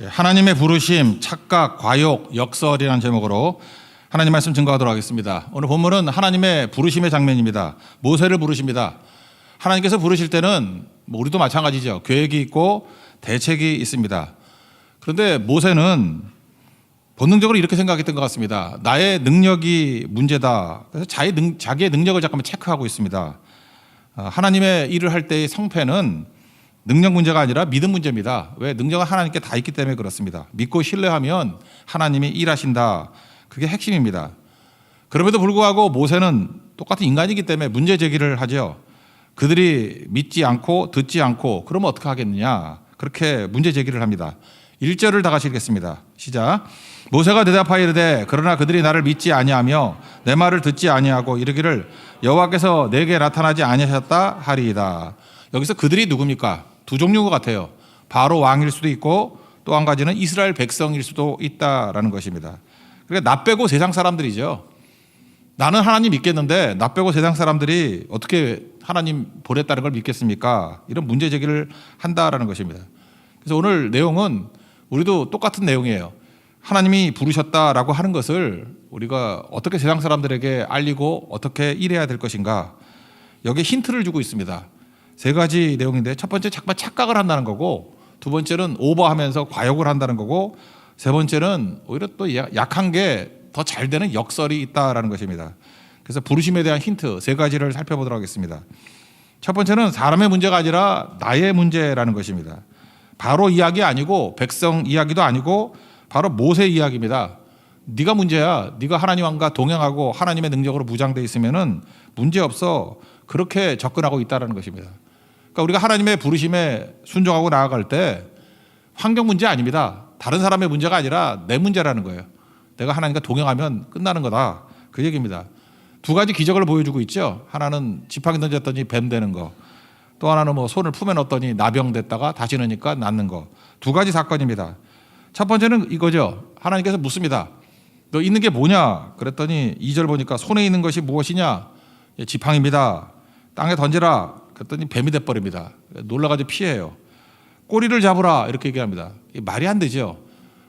예, 하나님의 부르심, 착각, 과욕, 역설이라는 제목으로 하나님 말씀 증거하도록 하겠습니다. 오늘 본문은 하나님의 부르심의 장면입니다. 모세를 부르십니다. 하나님께서 부르실 때는 뭐 우리도 마찬가지죠. 계획이 있고 대책이 있습니다. 그런데 모세는 본능적으로 이렇게 생각했던 것 같습니다. 나의 능력이 문제다. 그래서 자기 능, 자기의 능력을 잠깐만 체크하고 있습니다. 아, 하나님의 일을 할 때의 성패는 능력 문제가 아니라 믿음 문제입니다. 왜 능력은 하나님께 다 있기 때문에 그렇습니다. 믿고 신뢰하면 하나님이 일하신다. 그게 핵심입니다. 그럼에도 불구하고 모세는 똑같은 인간이기 때문에 문제 제기를 하죠. 그들이 믿지 않고 듣지 않고 그러면 어떻게 하겠느냐. 그렇게 문제 제기를 합니다. 1절을 다 같이 읽겠습니다. 시작. 모세가 대답하여 이르되 그러나 그들이 나를 믿지 아니하며 내 말을 듣지 아니하고 이르기를 여호와께서 내게 나타나지 아니하셨다 하리이다. 여기서 그들이 누굽니까? 두 종류가 같아요. 바로 왕일 수도 있고 또 한 가지는 이스라엘 백성일 수도 있다라는 것입니다. 그러니까 나 빼고 세상 사람들이죠. 나는 하나님 믿겠는데 나 빼고 세상 사람들이 어떻게 하나님 보냈다는 걸 믿겠습니까? 이런 문제 제기를 한다라는 것입니다. 그래서 오늘 내용은 우리도 똑같은 내용이에요. 하나님이 부르셨다라고 하는 것을 우리가 어떻게 세상 사람들에게 알리고 어떻게 일해야 될 것인가 여기에 힌트를 주고 있습니다. 세 가지 내용인데 첫 번째 잠깐 착각을 한다는 거고 두 번째는 오버하면서 과욕을 한다는 거고 세 번째는 오히려 또 약한 게 더 잘 되는 역설이 있다라는 것입니다. 그래서 부르심에 대한 힌트 세 가지를 살펴보도록 하겠습니다. 첫 번째는 사람의 문제가 아니라 나의 문제라는 것입니다. 바로 이야기 아니고 백성 이야기도 아니고 바로 모세 이야기입니다. 네가 문제야. 네가 하나님 왕과 동행하고 하나님의 능력으로 무장돼 있으면은 문제 없어. 그렇게 접근하고 있다라는 것입니다. 그러니까 우리가 하나님의 부르심에 순종하고 나아갈 때 환경 문제 아닙니다. 다른 사람의 문제가 아니라 내 문제라는 거예요. 내가 하나님과 동행하면 끝나는 거다. 그 얘기입니다. 두 가지 기적을 보여주고 있죠. 하나는 지팡이 던졌더니 뱀 되는 거. 또 하나는 뭐 손을 품에 넣었더니 나병 됐다가 다시 넣으니까 낫는 거. 두 가지 사건입니다. 첫 번째는 이거죠. 하나님께서 묻습니다. 너 있는 게 뭐냐? 그랬더니 2절 보니까 손에 있는 것이 무엇이냐? 예, 지팡입니다. 땅에 던지라. 그랬더니 뱀이 돼버립니다. 놀라가지고 피해요. 꼬리를 잡으라. 이렇게 얘기합니다. 말이 안 되죠.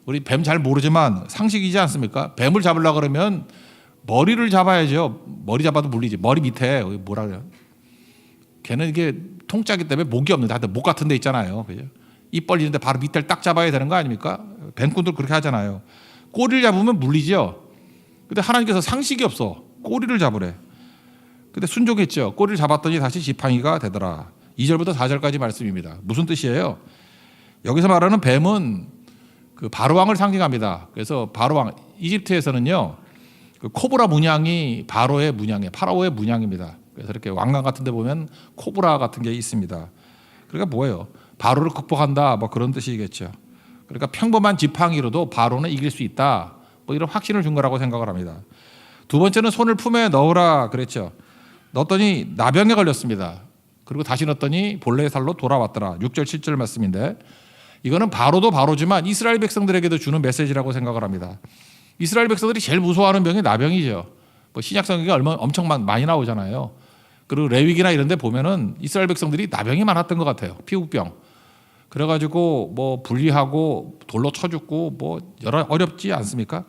우리 뱀 잘 모르지만 상식이지 않습니까? 뱀을 잡으려 그러면 머리를 잡아야죠. 머리 잡아도 물리지. 머리 밑에 뭐라 그래요? 걔는 이게 통짜기 때문에 목이 없는데 하여튼 목 같은 데 있잖아요. 그죠? 입 벌리는데 바로 밑에를 딱 잡아야 되는 거 아닙니까? 뱀꾼들 그렇게 하잖아요. 꼬리를 잡으면 물리죠. 근데 하나님께서 상식이 없어. 꼬리를 잡으래. 근데 순종했죠. 꼬리를 잡았더니 다시 지팡이가 되더라. 2절부터 4절까지 말씀입니다. 무슨 뜻이에요? 여기서 말하는 뱀은 그 바로왕을 상징합니다. 그래서 바로왕 이집트에서는요. 그 코브라 문양이 바로의 문양이에요. 파라오의 문양입니다. 그래서 이렇게 왕관 같은 데 보면 코브라 같은 게 있습니다. 그러니까 뭐예요? 바로를 극복한다 뭐 그런 뜻이겠죠. 그러니까 평범한 지팡이로도 바로는 이길 수 있다. 뭐 이런 확신을 준 거라고 생각을 합니다. 두 번째는 손을 품에 넣으라 그랬죠. 넣었더니 나병에 걸렸습니다. 그리고 다시 넣었더니 본래의 살로 돌아왔더라. 6절 7절 말씀인데 이거는 바로도 바로지만 이스라엘 백성들에게도 주는 메시지라고 생각을 합니다. 이스라엘 백성들이 제일 무서워하는 병이 나병이죠. 뭐 신약 성경에 얼마 엄청 많이 나오잖아요. 그리고 레위기나 이런 데 보면은 이스라엘 백성들이 나병이 많았던 것 같아요. 피부병. 그래 가지고 뭐 분리하고 돌로 쳐 죽고 뭐 여러 어렵지 않습니까?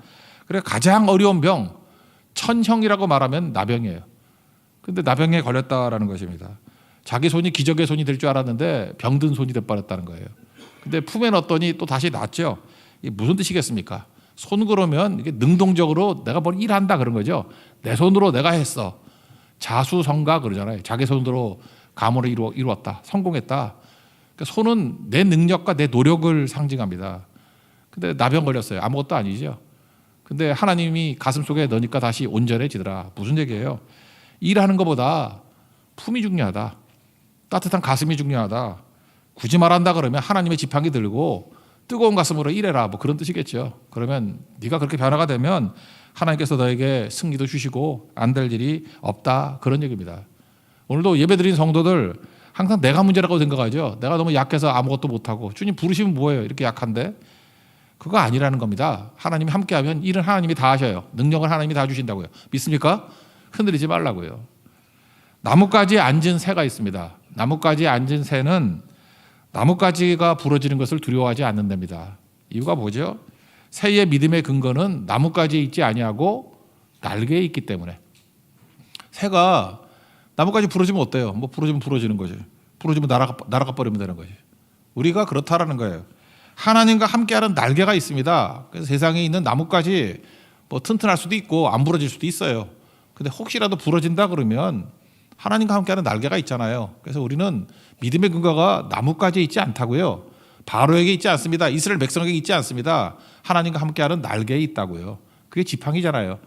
그래 가장 어려운 병 천형이라고 말하면 나병이에요. 근데 나병에 걸렸다라는 것입니다. 자기 손이 기적의 손이 될 줄 알았는데 병든 손이 돼 버렸다는 거예요. 근데 품에 넣었더니 또 다시 낫죠. 이게 무슨 뜻이겠습니까? 손 그러면 이게 능동적으로 내가 뭘 일한다 그런 거죠. 내 손으로 내가 했어. 자수성가 그러잖아요. 자기 손으로 가문을 이루, 이루었다. 성공했다. 그러니까 손은 내 능력과 내 노력을 상징합니다. 근데 나병 걸렸어요. 아무것도 아니죠. 근데 하나님이 가슴 속에 넣으니까 다시 온전해지더라. 무슨 얘기예요? 일하는 것보다 품이 중요하다. 따뜻한 가슴이 중요하다. 굳이 말한다 그러면 하나님의 지팡이 들고 뜨거운 가슴으로 일해라. 뭐 그런 뜻이겠죠. 그러면 네가 그렇게 변화가 되면 하나님께서 너에게 승리도 주시고 안 될 일이 없다. 그런 얘기입니다. 오늘도 예배드린 성도들 항상 내가 문제라고 생각하죠. 내가 너무 약해서 아무것도 못하고 주님 부르시면 뭐예요? 이렇게 약한데 그거 아니라는 겁니다. 하나님이 함께하면 일은 하나님이 다 하셔요. 능력을 하나님이 다 주신다고요. 믿습니까? 흔들리지 말라고요. 나뭇가지에 앉은 새가 있습니다. 나뭇가지에 앉은 새는 나뭇가지가 부러지는 것을 두려워하지 않는답니다. 이유가 뭐죠? 새의 믿음의 근거는 나뭇가지에 있지 아니하고 날개에 있기 때문에 새가 나뭇가지 부러지면 어때요? 뭐 부러지면 부러지는 거지. 부러지면 날아가 날아가 버리면 되는 거지. 우리가 그렇다라는 거예요. 하나님과 함께하는 날개가 있습니다. 그래서 세상에 있는 나뭇가지 뭐 튼튼할 수도 있고 안 부러질 수도 있어요. 근데 혹시라도 부러진다 그러면 하나님과 함께하는 날개가 있잖아요. 그래서 우리는 믿음의 근거가 나뭇가지에 있지 않다고요. 바로에게 있지 않습니다. 이스라엘 백성에게 있지 않습니다. 하나님과 함께하는 날개에 있다고요. 그게 지팡이잖아요.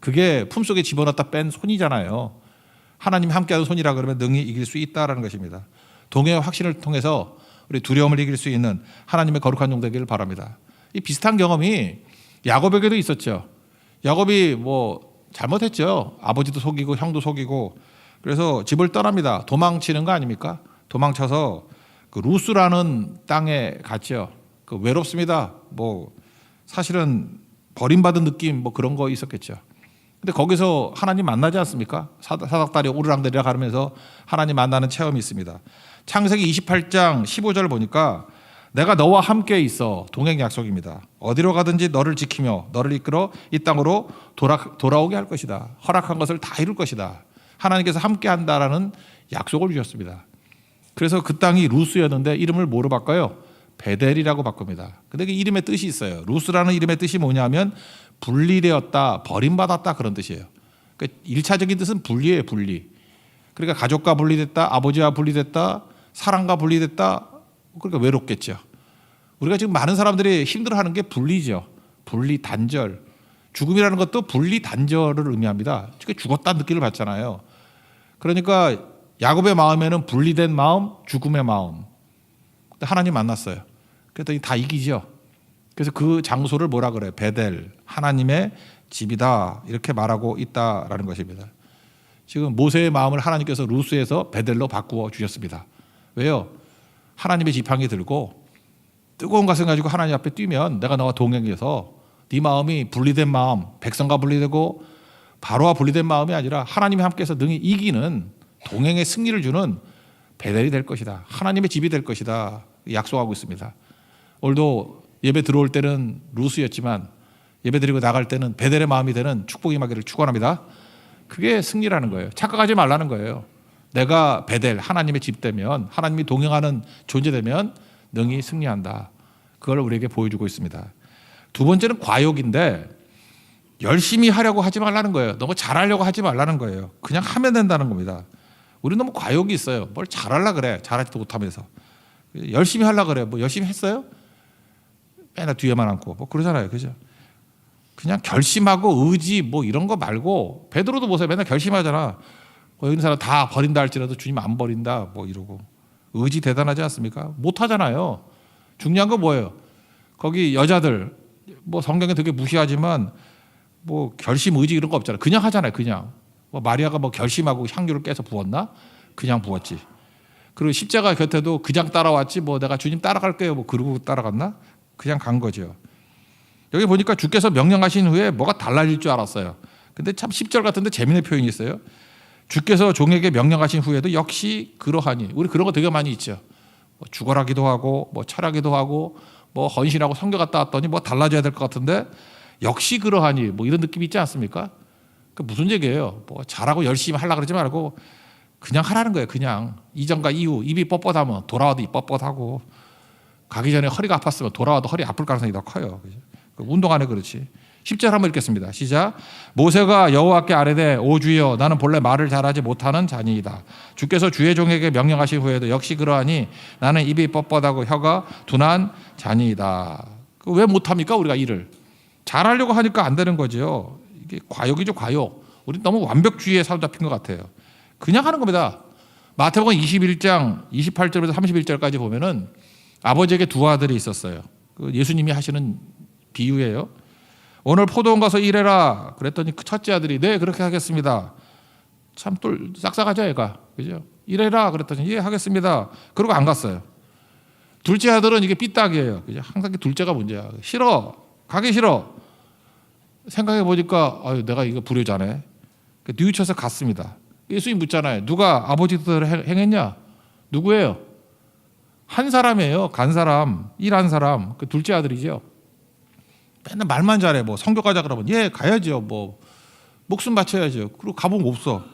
그게 품속에 집어넣었다 뺀 손이잖아요. 하나님 함께하는 손이라 그러면 능히 이길 수 있다라는 것입니다. 동해의 확신을 통해서 우리 두려움을 이길 수 있는 하나님의 거룩한 종 되기를 바랍니다. 이 비슷한 경험이 야곱에게도 있었죠. 야곱이 뭐 잘못했죠. 아버지도 속이고 형도 속이고 그래서 집을 떠납니다. 도망치는 거 아닙니까? 도망쳐서 그 루스라는 땅에 갔죠. 그 외롭습니다. 뭐 사실은 버림받은 느낌 뭐 그런 거 있었겠죠. 근데 거기서 하나님 만나지 않습니까? 사- 사닥다리 오르락내리락 하면서 하나님 만나는 체험이 있습니다. 창세기 28장 15절 보니까 내가 너와 함께 있어 동행 약속입니다. 어디로 가든지 너를 지키며 너를 이끌어 이 땅으로 돌아, 돌아오게 할 것이다. 허락한 것을 다 이룰 것이다. 하나님께서 함께 한다라는 약속을 주셨습니다. 그래서 그 땅이 루스였는데 이름을 뭐로 바꿔요? 베델이라고 바꿉니다. 근데 그 이름의 뜻이 있어요. 루스라는 이름의 뜻이 뭐냐면 분리되었다, 버림받았다 그런 뜻이에요. 그러니까 일차적인 뜻은 분리예요, 분리. 그러니까 가족과 분리됐다, 아버지와 분리됐다, 사랑과 분리됐다. 그러니까 외롭겠죠. 우리가 지금 많은 사람들이 힘들어하는 게 분리죠. 분리 단절. 죽음이라는 것도 분리 단절을 의미합니다. 그러니까 죽었다는 느낌을 받잖아요. 그러니까 야곱의 마음에는 분리된 마음, 죽음의 마음. 하나님 만났어요. 그랬더니 다 이기죠. 그래서 그 장소를 뭐라 그래요? 베델, 하나님의 집이다. 이렇게 말하고 있다라는 것입니다. 지금 모세의 마음을 하나님께서 루스에서 베델로 바꾸어 주셨습니다. 왜요? 하나님의 지팡이 들고 뜨거운 가슴 가지고 하나님 앞에 뛰면 내가 너와 동행해서 네 마음이 분리된 마음, 백성과 분리되고 바로와 분리된 마음이 아니라 하나님이 함께해서 능히 이기는 동행의 승리를 주는 베델이 될 것이다. 하나님의 집이 될 것이다. 약속하고 있습니다. 오늘도 예배 들어올 때는 루스였지만 예배 드리고 나갈 때는 베델의 마음이 되는 축복이 임하기를 축원합니다. 그게 승리라는 거예요. 착각하지 말라는 거예요. 내가 베델 하나님의 집 되면 하나님이 동행하는 존재 되면 능히 승리한다. 그걸 우리에게 보여주고 있습니다. 두 번째는 과욕인데 열심히 하려고 하지 말라는 거예요. 너무 잘하려고 하지 말라는 거예요. 그냥 하면 된다는 겁니다. 우리 너무 과욕이 있어요. 뭘 잘하려 그래. 잘하지도 못하면서 열심히 하려 그래. 뭐 열심히 했어요? 맨날 뒤에만 앉고 뭐 그러잖아요. 그죠? 그냥 결심하고 의지 뭐 이런 거 말고 베드로도 보세요. 맨날 결심하잖아. 뭐 있는 사람 다 버린다 할지라도 주님 안 버린다 뭐 이러고 의지 대단하지 않습니까? 못 하잖아요. 중요한 건 뭐예요? 거기 여자들 뭐 성경에 되게 무시하지만 뭐 결심 의지 이런 거 없잖아요. 그냥 하잖아요. 그냥 뭐 마리아가 뭐 결심하고 향유를 깨서 부었나? 그냥 부었지. 그리고 십자가 곁에도 그냥 따라왔지 뭐 내가 주님 따라갈게요 뭐 그러고 따라갔나? 그냥 간 거죠. 여기 보니까 주께서 명령하신 후에 뭐가 달라질 줄 알았어요. 근데 참 10절 같은데 재미있는 표현이 있어요. 주께서 종에게 명령하신 후에도 역시 그러하니 우리 그런 거 되게 많이 있죠. 뭐 죽어라기도 하고 뭐 철하기도 하고 뭐 헌신하고 성교 갔다 왔더니 뭐 달라져야 될 것 같은데 역시 그러하니 뭐 이런 느낌이 있지 않습니까? 그 무슨 얘기예요? 뭐 잘하고 열심히 하려 그러지 말고 그냥 하라는 거예요. 그냥 이전과 이후 입이 뻣뻣하면 돌아와도 입 뻣뻣하고 가기 전에 허리가 아팠으면 돌아와도 허리 아플 가능성이 더 커요. 그 운동 안에 그렇지. 10절 한번 읽겠습니다. 시작. 모세가 여호와께 아뢰되 오 주여 나는 본래 말을 잘하지 못하는 자니이다. 주께서 주의 종에게 명령하신 후에도 역시 그러하니 나는 입이 뻣뻣하고 혀가 둔한 자니이다. 그왜 못합니까 우리가 일을? 잘하려고 하니까 안 되는 거죠. 이게 과욕이죠 과욕. 우리 너무 완벽주의에 사로잡힌 것 같아요. 그냥 하는 겁니다. 마태복음 21장 28절에서 31절까지 보면은 아버지에게 두 아들이 있었어요. 그 예수님이 하시는 비유예요. 오늘 포도원 가서 일해라. 그랬더니 그 첫째 아들이 네 그렇게 하겠습니다. 참 똘 싹싹하죠 애가 그죠? 일해라 그랬더니 예 하겠습니다. 그러고 안 갔어요. 둘째 아들은 이게 삐딱이에요. 그죠? 항상 그 둘째가 문제야. 싫어 가기 싫어. 생각해 보니까 아유 내가 이거 불효자네. 그 뉘우쳐서 갔습니다. 예수님 묻잖아요. 누가 아버지 뜻대로 행- 행했냐? 누구예요? 한 사람이에요. 간 사람, 일한 사람. 그 둘째 아들이죠. 맨날 말만 잘해. 뭐 성교 가자 그러면 예 가야죠. 뭐 목숨 바쳐야죠. 그리고 가보면 없어.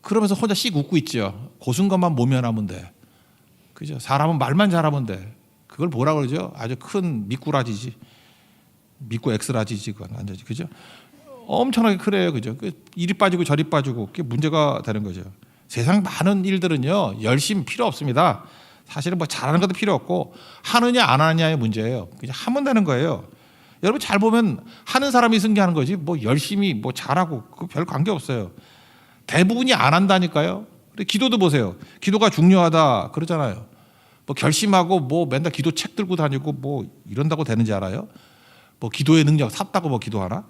그러면서 혼자 씩 웃고 있죠. 고순간만 모면하면 돼. 그죠? 사람은 말만 잘하면 돼. 그걸 뭐라 그러죠? 아주 큰 미꾸라지지. 미꾸 엑스라지지 그건 완전히 그죠? 엄청나게 크래요, 그죠? 그 이리 빠지고 저리 빠지고 그게 문제가 되는 거죠. 세상 많은 일들은요 열심 필요 없습니다. 사실은 뭐 잘하는 것도 필요 없고 하느냐 안 하느냐의 문제예요. 그냥 하면 되는 거예요. 여러분 잘 보면 하는 사람이 승리하는 거지 뭐 열심히 뭐 잘하고 그별 관계 없어요. 대부분이 안 한다니까요. 근데 기도도 보세요. 기도가 중요하다 그러잖아요. 뭐 결심하고 뭐 맨날 기도 책 들고 다니고 뭐 이런다고 되는지 알아요? 뭐 기도의 능력 샀다고 뭐 기도하나?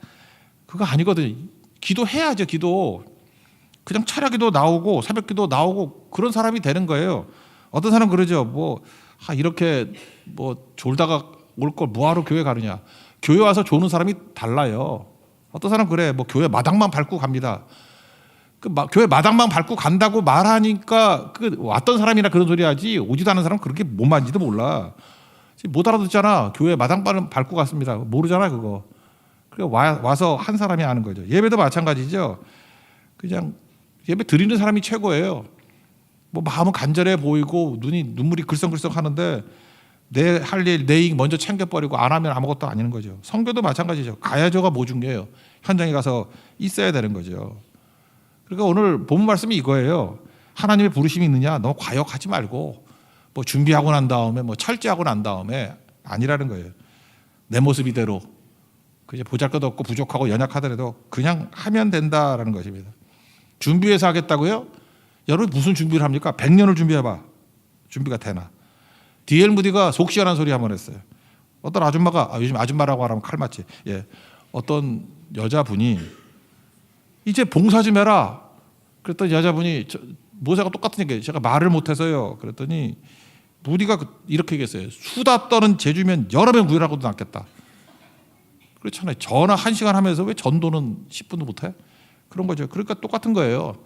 그거 아니거든요. 기도해야죠. 기도. 그냥 차려기도 나오고 새벽 기도 나오고 그런 사람이 되는 거예요. 어떤 사람 그러죠. 뭐 아, 이렇게 뭐 졸다가 올 걸 뭐하러 교회 가느냐. 교회 와서 조는 사람이 달라요. 어떤 사람 그래. 뭐 교회 마당만 밟고 갑니다. 그 마- 교회 마당만 밟고 간다고 말하니까 그 왔던 사람이나 그런 소리 하지 오지도 않은 사람 은 그렇게 못 만지도 몰라. 못 알아듣잖아. 교회 마당 밟- 밟고 갔습니다. 모르잖아 그거. 그래 와, 와서 한 사람이 아는 거죠. 예배도 마찬가지죠. 그냥 예배 드리는 사람이 최고예요. 뭐 마음은 간절해 보이고 눈이 눈물이 글썽글썽 하는데 내 할 일 내 이익 먼저 챙겨버리고 안 하면 아무것도 아닌 거죠. 성교도 마찬가지죠. 가야죠가 뭐 중요해요. 현장에 가서 있어야 되는 거죠. 그러니까 오늘 본 말씀이 이거예요. 하나님의 부르심이 있느냐? 너 과욕하지 말고 뭐 준비하고 난 다음에 뭐 철저하고 난 다음에 아니라는 거예요. 내 모습 이대로 그저 보잘것없고 부족하고 연약하더라도 그냥 하면 된다라는 것입니다. 준비해서 하겠다고요? 여러분 무슨 준비를 합니까? 100년을 준비해봐. 준비가 되나? 디엘 무디가 속 시원한 소리 한 번 했어요. 어떤 아줌마가 아, 요즘 아줌마라고 하면 칼 맞지. 예. 어떤 여자분이 이제 봉사 좀 해라. 그랬더니 여자분이 저, 모세가 똑같은 얘기예요. 제가 말을 못해서요. 그랬더니 무디가 그- 이렇게 얘기했어요. 수다 떠는 제주면 여러 명 구해라고도 낫겠다. 그렇잖아요. 전화 한 시간 하면서 왜 전도는 10분도 못해? 그런 거죠. 그러니까 똑같은 거예요.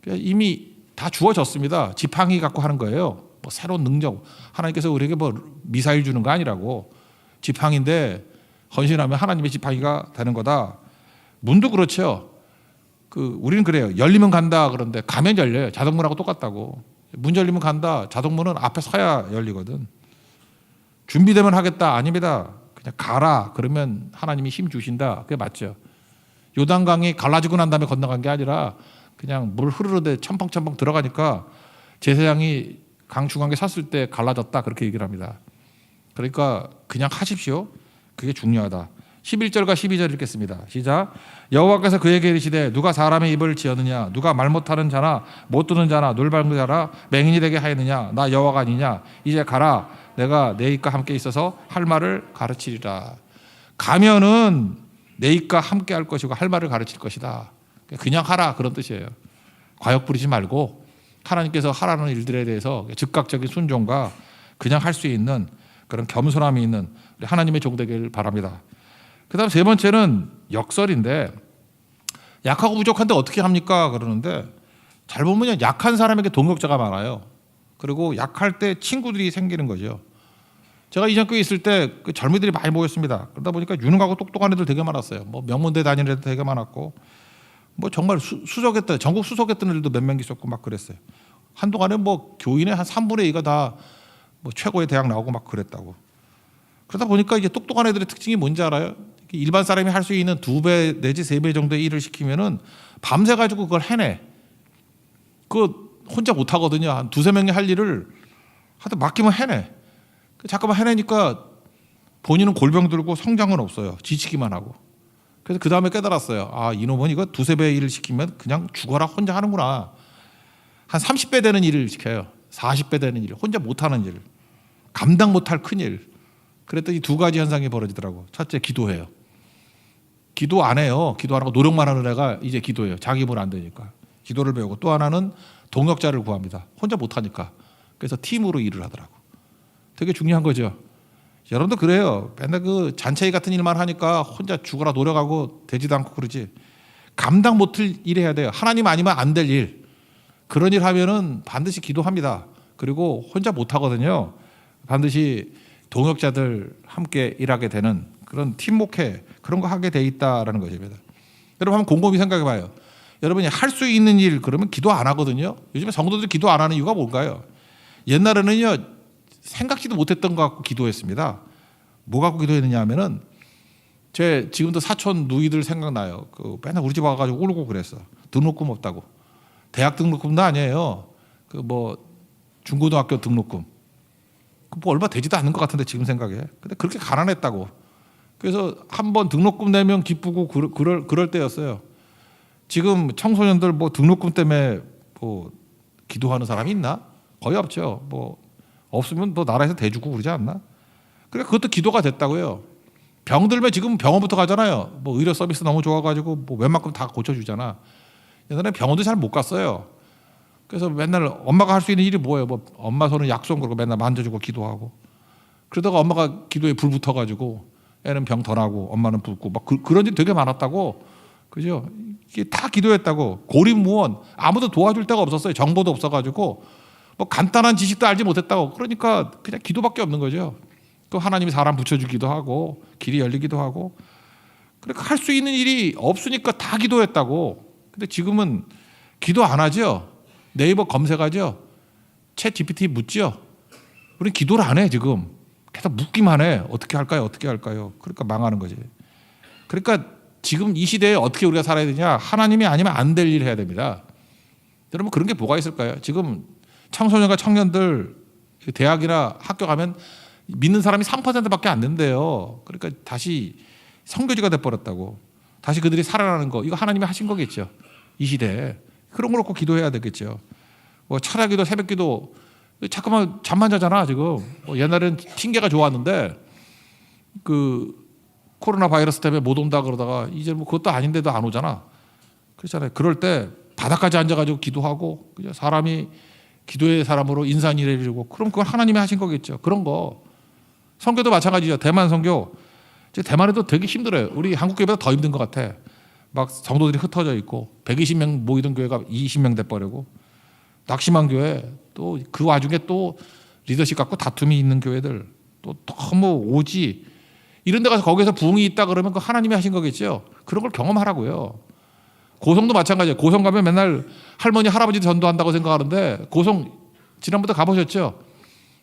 그러니까 이미 다 주어졌습니다. 지팡이 갖고 하는 거예요. 뭐 새로운 능력. 하나님께서 우리에게 뭐 미사일 주는 거 아니라고. 지팡이인데 헌신하면 하나님의 지팡이가 되는 거다. 문도 그렇죠. 그 우리는 그래요. 열리면 간다 그런데 가면 열려요. 자동문하고 똑같다고. 문 열리면 간다. 자동문은 앞에 서야 열리거든. 준비되면 하겠다. 아닙니다. 그냥 가라. 그러면 하나님이 힘 주신다. 그게 맞죠. 요단강이 갈라지고 난 다음에 건너간 게 아니라 그냥 물 흐르르되 첨벙첨벙 들어가니까 제사장이 강 중앙에 섰을 때 갈라졌다. 그렇게 얘기를 합니다. 그러니까 그냥 하십시오. 그게 중요하다. 11절과 12절 읽겠습니다. 시작. 여호와께서 그에게 이르시되 누가 사람의 입을 지었느냐 누가 말 못하는 자나 못 듣는 자나 눈 밝은 자라 맹인이 되게 하였느냐 나 여호와가 아니냐 이제 가라 내가 내 입과 함께 있어서 할 말을 가르치리라. 가면은 내 입과 함께 할 것이고 할 말을 가르칠 것이다. 그냥 하라 그런 뜻이에요. 과욕 부리지 말고 하나님께서 하라는 일들에 대해서 즉각적인 순종과 그냥 할 수 있는 그런 겸손함이 있는 하나님의 종 되기를 바랍니다. 그다음 세 번째는 역설인데 약하고 부족한데 어떻게 합니까? 그러는데 잘 보면 약한 사람에게 동역자가 많아요. 그리고 약할 때 친구들이 생기는 거죠. 제가 이전 교회 있을 때 그 젊은이들이 많이 모였습니다. 그러다 보니까 유능하고 똑똑한 애들 되게 많았어요. 뭐 명문대 다니는 애들 되게 많았고 뭐 정말 수, 수석했던 전국 수석했던 애들도 몇 명 있었고 막 그랬어요. 한동안에 뭐 교인의 한 3분의 2가 다 뭐 최고의 대학 나오고 막 그랬다고. 그러다 보니까 이제 똑똑한 애들의 특징이 뭔지 알아요? 일반 사람이 할 수 있는 두 배 내지 세 배 정도의 일을 시키면은 밤새 가지고 그걸 해내. 그 혼자 못 하거든요. 한 두세 명이 할 일을 하다 맡기면 해내. 그 잠깐만 해내니까 본인은 골병 들고 성장은 없어요. 지치기만 하고. 그래서 그 다음에 깨달았어요. 아 이놈은 이거 두세 배 일을 시키면 그냥 죽어라 혼자 하는구나. 한 30배 되는 일을 시켜요. 40배 되는 일, 혼자 못하는 일, 감당 못할 큰 일. 그랬더니 두 가지 현상이 벌어지더라고. 첫째 기도해요. 기도 안 해요. 기도 안 하고 노력만 하는 애가 이제 기도해요. 자기 입으로 안 되니까. 기도를 배우고 또 하나는 동역자를 구합니다. 혼자 못하니까. 그래서 팀으로 일을 하더라고. 되게 중요한 거죠. 여러분도 그래요. 맨날 그 잔차이 같은 일만 하니까 혼자 죽어라 노력하고 되지도 않고 그러지. 감당 못할 일 해야 돼요. 하나님 아니면 안 될 일. 그런 일 하면은 반드시 기도합니다. 그리고 혼자 못 하거든요. 반드시 동역자들 함께 일하게 되는 그런 팀 목회 그런 거 하게 돼 있다라는 것입니다. 여러분 한번 곰곰이 생각해 봐요. 여러분이 할 수 있는 일 그러면 기도 안 하거든요. 요즘에 성도들이 기도 안 하는 이유가 뭘까요? 옛날에는요 생각지도 못했던 거 갖고 기도했습니다. 뭐 갖고 기도했느냐 하면은 제 지금도 사촌 누이들 생각나요. 그 맨날 우리 집 와가지고 울고 그랬어. 등록금 없다고. 대학 등록금도 아니에요. 그 뭐 중고등학교 등록금. 그뭐 얼마 되지도 않는 것 같은데 지금 생각에. 근데 그렇게 가난했다고. 그래서 한 번 등록금 내면 기쁘고 그럴, 그럴 때였어요. 지금 청소년들 뭐 등록금 때문에 뭐 기도하는 사람이 있나? 거의 없죠. 뭐 없으면 또 나라에서 대주고 그러지 않나? 그러니까 그것도 기도가 됐다고요. 병 들면 지금 병원부터 가잖아요. 뭐 의료 서비스 너무 좋아가지고 뭐 웬만큼 다 고쳐주잖아. 옛날에 병원도 잘 못 갔어요. 그래서 맨날 엄마가 할 수 있는 일이 뭐예요? 뭐 엄마 손은 약손 그러고 맨날 만져주고 기도하고. 그러다가 엄마가 기도에 불 붙어가지고 애는 병 더 나고 엄마는 붓고 막 그, 그런 일 되게 많았다고. 그죠? 이게 다 기도했다고. 고립무원 아무도 도와줄 데가 없었어요. 정보도 없어가지고 뭐 간단한 지식도 알지 못했다고. 그러니까 그냥 기도밖에 없는 거죠. 그 하나님이 사람 붙여주기도 하고 길이 열리기도 하고 그러니까 할 수 있는 일이 없으니까 다 기도했다고. 근데 지금은 기도 안 하죠. 네이버 검색하죠. 챗 GPT 묻죠. 우리 기도를 안 해 지금. 계속 묻기만 해. 어떻게 할까요? 어떻게 할까요? 그러니까 망하는 거지. 그러니까 지금 이 시대에 어떻게 우리가 살아야 되냐? 하나님이 아니면 안 될 일 해야 됩니다. 여러분 그런 게 뭐가 있을까요? 지금 청소년과 청년들 대학이나 학교 가면 믿는 사람이 3%밖에 안 된대요. 그러니까 다시 성교지가 돼 버렸다고. 다시 그들이 살아나는 거 이거 하나님이 하신 거겠죠. 이 시대에 그런 걸 놓고 기도해야 되겠죠. 뭐 철학기도 새벽기도 잠깐만 잠만 자잖아 지금. 뭐 옛날엔 핑계가 좋았는데 그 코로나 바이러스 때문에 못 온다 그러다가 이제 뭐 그것도 아닌데도 안 오잖아. 그렇잖아요. 그럴 때 바닥까지 앉아가지고 기도하고 그죠? 사람이 기도의 사람으로 인산이 내리고 그럼 그건 하나님이 하신 거겠죠. 그런 거 성교도 마찬가지죠. 대만 성교 대만에도 되게 힘들어요. 우리 한국 교회보다 더 힘든 것 같아. 막 성도들이 흩어져 있고 120명 모이던 교회가 20명 돼 버리고 낙심한 교회 또 그 와중에 또 리더십 갖고 다툼이 있는 교회들 또 너무 오지 이런 데 가서 거기서 부흥이 있다 그러면 그 하나님이 하신 거겠죠. 그런 걸 경험하라고요. 고성도 마찬가지예요. 고성 가면 맨날 할머니 할아버지 전도한다고 생각하는데 고성 지난번에 가보셨죠?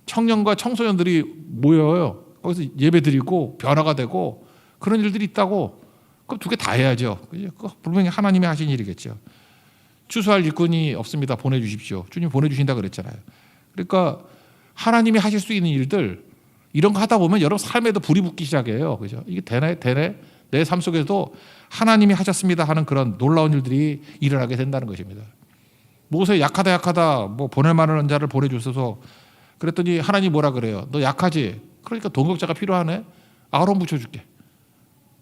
청년과 청소년들이 모여요. 거기서 예배 드리고 변화가 되고 그런 일들이 있다고 그럼 두 개 다 해야죠. 그거 분명히 하나님이 하신 일이겠죠. 추수할 일꾼이 없습니다. 보내주십시오. 주님 보내주신다 그랬잖아요. 그러니까 하나님이 하실 수 있는 일들 이런 거 하다 보면 여러분 삶에도 불이 붙기 시작해요. 그죠? 이게 되네, 되네. 내 삶 속에도 하나님이 하셨습니다 하는 그런 놀라운 일들이 일어나게 된다는 것입니다. 모세 약하다 약하다 뭐 보낼 만한 자를 보내주셔서 그랬더니 하나님 뭐라 그래요? 너 약하지? 그러니까 동역자가 필요하네. 아론 붙여줄게.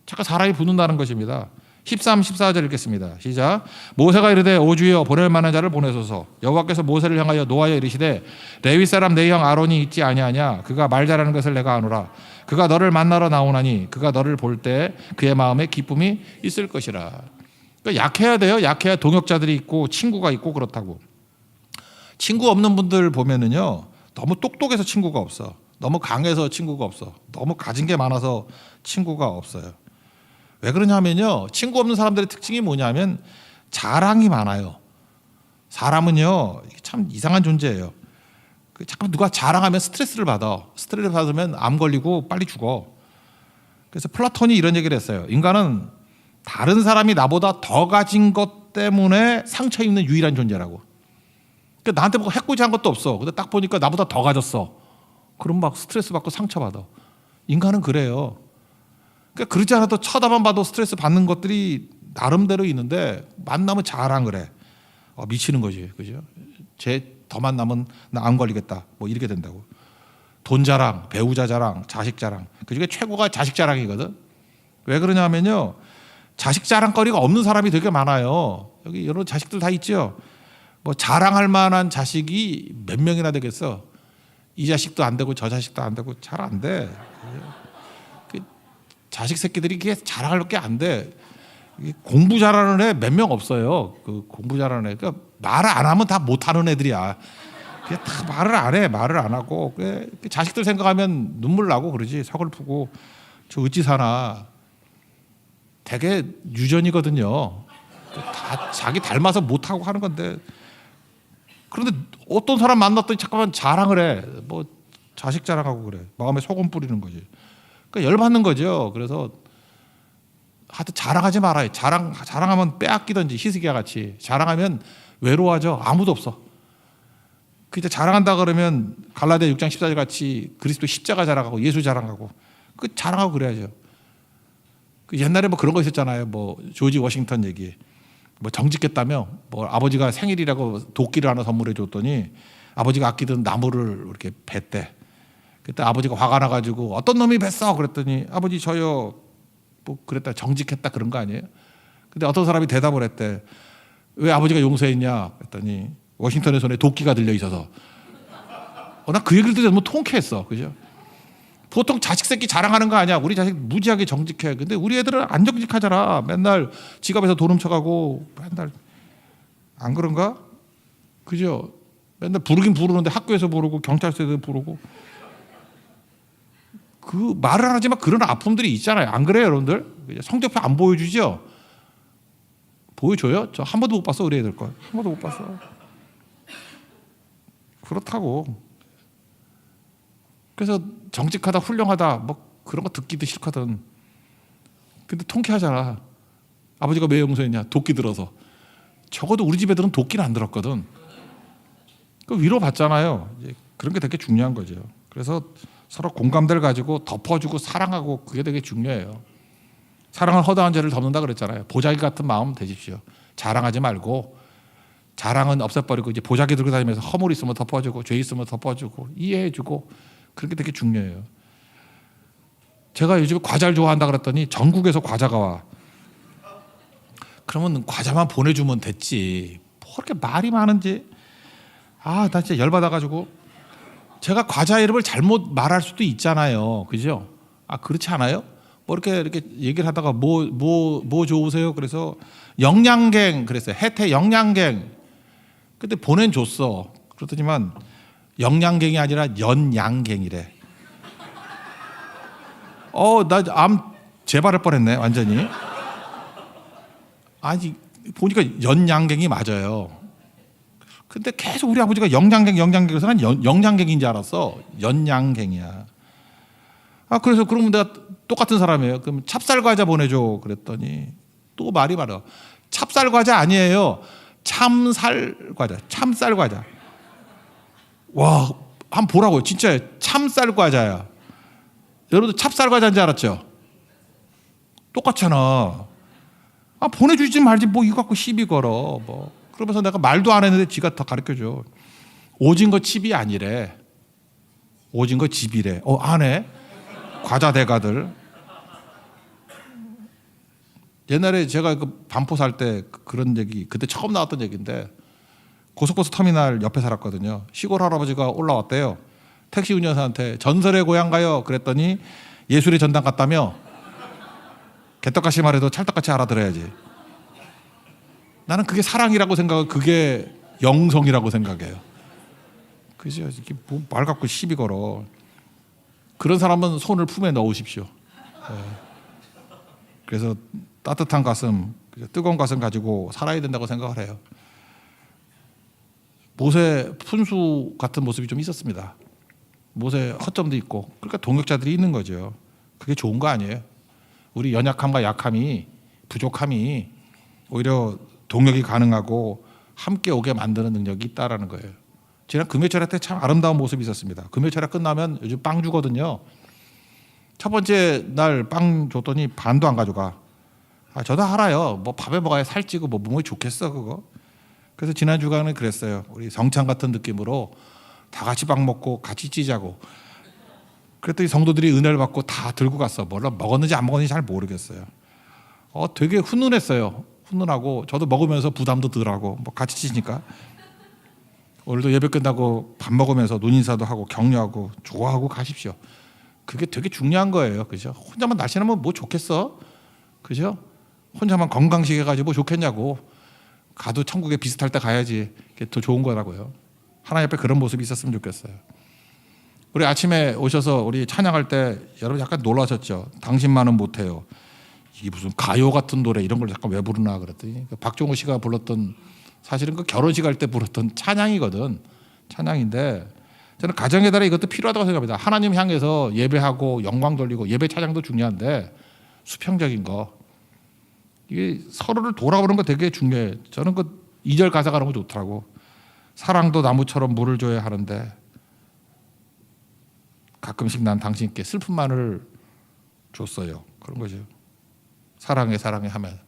잠깐 사람이 붙는다는 것입니다. 13, 14절 읽겠습니다. 시작. 모세가 이르되 오주여 보낼 만한 자를 보내소서. 여호와께서 모세를 향하여 노하여 이르시되 레위 사람 내 형 아론이 있지 아니하냐 그가 말 잘하는 것을 내가 아노라. 그가 너를 만나러 나오나니 그가 너를 볼 때 그의 마음에 기쁨이 있을 것이라. 그러니까 약해야 돼요. 약해야 동역자들이 있고 친구가 있고 그렇다고. 친구 없는 분들 보면은요. 너무 똑똑해서 친구가 없어. 너무 강해서 친구가 없어. 너무 가진 게 많아서 친구가 없어요. 왜 그러냐면요. 친구 없는 사람들의 특징이 뭐냐면 자랑이 많아요. 사람은요. 참 이상한 존재예요. 그 잠깐 누가 자랑하면 스트레스를 받아. 스트레스 받으면 암 걸리고 빨리 죽어. 그래서 플라톤이 이런 얘기를 했어요. 인간은 다른 사람이 나보다 더 가진 것 때문에 상처 입는 유일한 존재라고. 그러니까 나한테 뭐 해코지한 것도 없어. 근데 딱 보니까 나보다 더 가졌어. 그럼 막 스트레스 받고 상처 받아. 인간은 그래요. 그러니까 그러지 않아도 쳐다만 봐도 스트레스 받는 것들이 나름대로 있는데 만나면 자랑을 해. 어, 미치는 거지, 그죠? 쟤더 만나면 나 안 걸리겠다. 뭐 이렇게 된다고. 돈 자랑, 배우자 자랑, 자식 자랑. 그 중에 최고가 자식 자랑이거든. 왜 그러냐면요. 자식 자랑거리가 없는 사람이 되게 많아요. 여기 여러 자식들 다 있죠. 뭐 자랑할 만한 자식이 몇 명이나 되겠어. 이 자식도 안 되고 저 자식도 안 되고 잘 안 돼. 그 자식 새끼들이 이게 자랑할 게 안 돼. 공부 잘하는 애 몇 명 없어요. 그 공부 잘하는 애. 그러니까 말을 안 하면 다 못하는 애들이야. 다 말을 안 해. 말을 안 하고. 그 자식들 생각하면 눈물 나고 그러지. 서글프고 저 어찌 사나 되게 유전이거든요. 다 자기 닮아서 못하고 하는 건데 그런데 어떤 사람 만났더니 잠깐만 자랑을 해. 뭐 자식 자랑하고 그래. 마음에 소금 뿌리는 거지. 그러니까 열받는 거죠. 그래서 하여튼 자랑하지 말아요. 자랑 자랑하면 빼앗기든지 희스기야 같이 자랑하면 외로워하죠. 아무도 없어. 그 이제 자랑한다 그러면 갈라디아 6장 14절 같이 그리스도 십자가 자랑하고 예수 자랑하고 그 자랑하고 그래야죠. 그 옛날에 뭐 그런 거 있었잖아요. 뭐 조지 워싱턴 얘기. 뭐 정직했다며 뭐 아버지가 생일이라고 도끼를 하나 선물해 줬더니 아버지가 아끼던 나무를 이렇게 뱄대. 그때 아버지가 화가 나가지고 어떤 놈이 뱄어 그랬더니 아버지 저요 뭐 그랬다 정직했다 그런 거 아니에요? 근데 어떤 사람이 대답을 했대. 왜 아버지가 용서했냐? 그랬더니 워싱턴의 손에 도끼가 들려 있어서. 어, 나 그 얘기를 듣고 너무 통쾌했어. 그죠? 보통 자식 새끼 자랑하는 거 아니야. 우리 자식 무지하게 정직해. 근데 우리 애들은 안 정직하잖아. 맨날 지갑에서 돈 훔쳐가고 맨날 안 그런가? 그죠? 맨날 부르긴 부르는데 학교에서 부르고 경찰서에서 부르고 그 말을 안 하지만 그런 아픔들이 있잖아요. 안 그래요, 여러분들? 성적표 안 보여주죠? 보여줘요? 저 한 번도 못 봤어, 우리 애들 거. 한 번도 못 봤어. 그렇다고. 그래서 정직하다, 훌륭하다, 뭐 그런 거 듣기도 싫거든. 근데 통쾌하잖아. 아버지가 왜 용서했냐? 도끼 들어서. 적어도 우리 집 애들은 도끼를 안 들었거든. 그 위로 받잖아요. 그런 게 되게 중요한 거죠. 그래서 서로 공감대를 가지고 덮어주고 사랑하고 그게 되게 중요해요. 사랑은 허다한 죄를 덮는다 그랬잖아요. 보자기 같은 마음 되십시오. 자랑하지 말고 자랑은 없애버리고 이제 보자기 들고 다니면서 허물 있으면 덮어주고 죄 있으면 덮어주고 이해해주고 그렇게 되게 중요해요. 제가 요즘 과자를 좋아한다 그랬더니 전국에서 과자가 와. 그러면 과자만 보내주면 됐지. 뭐 그렇게 말이 많은지. 아, 나 진짜 열받아가지고. 제가 과자 이름을 잘못 말할 수도 있잖아요. 그죠? 아, 그렇지 않아요? 뭐 이렇게 이렇게 얘기를 하다가 뭐 뭐뭐 좋으세요? 그래서 영양갱 그랬어요. 혜태 영양갱. 근데 보내줬어. 그렇더니만 영양갱이 아니라 연양갱이래. 어, 나 암 재발할 뻔했네, 완전히. 아니 보니까 연양갱이 맞아요. 근데 계속 우리 아버지가 영양갱 영양갱에서 난 연- 영양갱인 줄 알았어. 연양갱이야. 아 그래서 그러면 내가 똑같은 사람이에요. 그럼 찹쌀 과자 보내줘 그랬더니 또 말이 많아. 찹쌀 과자 아니에요. 참살 과자. 참쌀 과자. 와, 한번 보라고요. 진짜 참쌀 과자야. 여러분들 찹쌀 과자인 줄 알았죠? 똑같잖아. 아 보내주지 말지 뭐 이거 갖고 시비 걸어 뭐 그러면서 내가 말도 안 했는데 지가 다 가르쳐 줘. 오징어 칩이 아니래. 오징어 집이래. 어 안 해? 과자 대가들. 옛날에 제가 그 반포 살 때 그런 얘기 그때 처음 나왔던 얘기인데 고속버스 터미널 옆에 살았거든요. 시골 할아버지가 올라왔대요. 택시 운전사한테 전설의 고향 가요. 그랬더니 예술의 전당 갔다며 개떡같이 말해도 찰떡같이 알아들어야지. 나는 그게 사랑이라고 생각하고 그게 영성이라고 생각해요. 그죠? 이게 뭐 말 갖고 시비 걸어. 그런 사람은 손을 품에 넣으십시오. 예. 그래서 따뜻한 가슴, 뜨거운 가슴 가지고 살아야 된다고 생각을 해요. 모세 푼수 같은 모습이 좀 있었습니다. 모세 허점도 있고, 그러니까 동역자들이 있는 거죠. 그게 좋은 거 아니에요? 우리 연약함과 약함이 부족함이 오히려 동력이 가능하고 함께 오게 만드는 능력이 있다라는 거예요. 지난 금요철회 때참 아름다운 모습이 있었습니다. 금요철회 끝나면 요즘 빵 주거든요. 첫 번째 날 빵 줬더니 반도 안 가져가. 아, 저도 알아요. 뭐 밥에 먹어야 살찌고 뭐 몸에 좋겠어 그거. 그래서 지난 주간에 그랬어요. 우리 성찬 같은 느낌으로 다 같이 빵 먹고 같이 찌자고. 그랬더니 성도들이 은혜를 받고 다 들고 갔어. 뭐라 먹었는지 안 먹었는지 잘 모르겠어요. 어, 되게 훈훈했어요. 훈훈하고 저도 먹으면서 부담도 덜하고 뭐 같이 치니까 오늘도 예배 끝나고 밥 먹으면서 눈인사도 하고 격려하고 좋아하고 가십시오. 그게 되게 중요한 거예요. 그죠? 혼자만 날씬하면 뭐 좋겠어? 그죠? 혼자만 건강식 해가지고 뭐 좋겠냐고. 가도 천국에 비슷할 때 가야지. 그게 더 좋은 거라고요. 하나님 앞에 그런 모습이 있었으면 좋겠어요. 우리 아침에 오셔서 우리 찬양할 때 여러분 약간 놀라셨죠. 당신만은 못해요. 이게 무슨 가요 같은 노래 이런 걸 잠깐 왜 부르나 그랬더니 그 박종호 씨가 불렀던 사실은 그 결혼식 할 때 불렀던 찬양이거든. 찬양인데 저는 가정의 달에 이것도 필요하다고 생각합니다. 하나님 향해서 예배하고 영광 돌리고 예배 찬양도 중요한데 수평적인 거 이게 서로를 돌아보는 거 되게 중요해. 저는 그 2절 가사가 너무 좋더라고. 사랑도 나무처럼 물을 줘야 하는데 가끔씩 난 당신께 슬픔만을 줬어요. 그런 거죠. 사랑해 사랑해 하면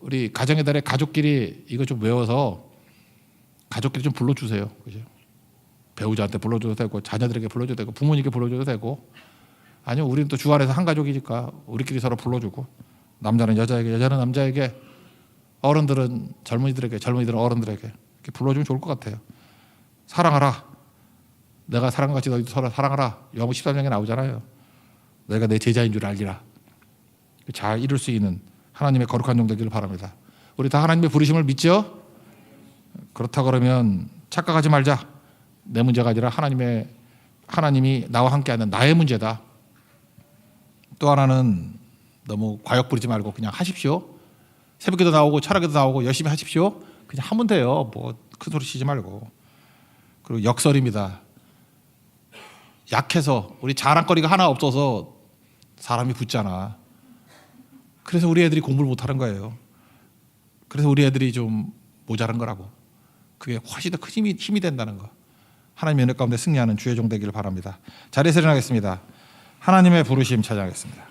우리 가정의 달에 가족끼리 이거 좀 외워서 가족끼리 좀 불러주세요. 그죠? 배우자한테 불러줘도 되고 자녀들에게 불러줘도 되고 부모님께 불러줘도 되고 아니면 우리는 또 주 안에서 한 가족이니까 우리끼리 서로 불러주고 남자는 여자에게 여자는 남자에게 어른들은 젊은이들에게 젊은이들은 어른들에게 이렇게 불러주면 좋을 것 같아요. 사랑하라. 내가 사랑같이 너희도 서로 사랑하라. 요한복 13장에 나오잖아요. 내가 내 제자인 줄 알리라. 잘 이룰 수 있는 하나님의 거룩한 종 되기를 바랍니다. 우리 다 하나님의 부르심을 믿죠? 그렇다 그러면 착각하지 말자. 내 문제가 아니라 하나님의 하나님이 나와 함께하는 나의 문제다. 또 하나는 너무 과욕 부리지 말고 그냥 하십시오. 새벽에도 나오고 철학에도 나오고 열심히 하십시오. 그냥 하면 돼요. 뭐 큰 소리 치지 말고. 그리고 역설입니다. 약해서 우리 자랑거리가 하나 없어서 사람이 붙잖아. 그래서 우리 애들이 공부를 못하는 거예요. 그래서 우리 애들이 좀 모자란 거라고. 그게 훨씬 더 큰 힘이, 힘이 된다는 거. 하나님의 은혜 가운데 승리하는 주의 종 되기를 바랍니다. 자리에서 일어나겠습니다. 하나님의 부르심 찾아가겠습니다.